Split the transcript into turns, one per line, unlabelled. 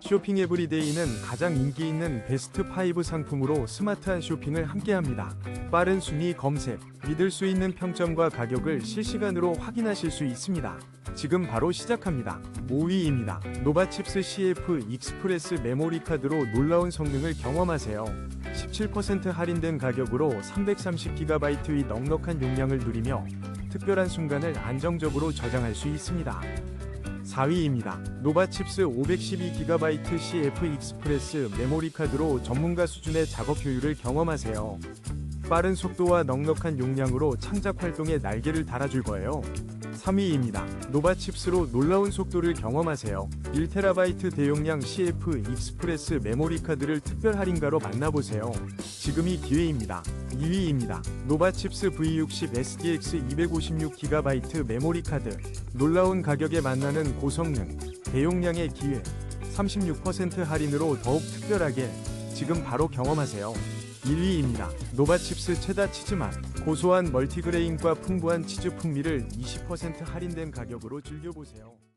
쇼핑 에브리데이는 가장 인기 있는 베스트 5 상품으로 스마트한 쇼핑을 함께합니다. 빠른 순위 검색, 믿을 수 있는 평점과 가격을 실시간으로 확인하실 수 있습니다. 지금 바로 시작합니다. 5위입니다. 노바칩스 CF 익스프레스 메모리 카드로 놀라운 성능을 경험하세요. 17% 할인된 가격으로 330GB 의 넉넉한 용량을 누리며 특별한 순간을 안정적으로 저장할 수 있습니다. 4위입니다. 노바칩스 512GB CF 익스프레스 메모리 카드로 전문가 수준의 작업 효율을 경험하세요. 빠른 속도와 넉넉한 용량으로 창작 활동에 날개를 달아줄 거예요. 3위입니다. 노바칩스로 놀라운 속도를 경험하세요. 1TB 대용량 CF 익스프레스 메모리 카드를 특별 할인가로 만나보세요. 지금이 기회입니다. 2위입니다. 노바칩스 V60 SDX 256GB 메모리 카드. 놀라운 가격에 만나는 고성능, 대용량의 기회. 36% 할인으로 더욱 특별하게 지금 바로 경험하세요. 1위입니다. 노바칩스 체다 치즈맛. 고소한 멀티그레인과 풍부한 치즈 풍미를 20% 할인된 가격으로 즐겨보세요.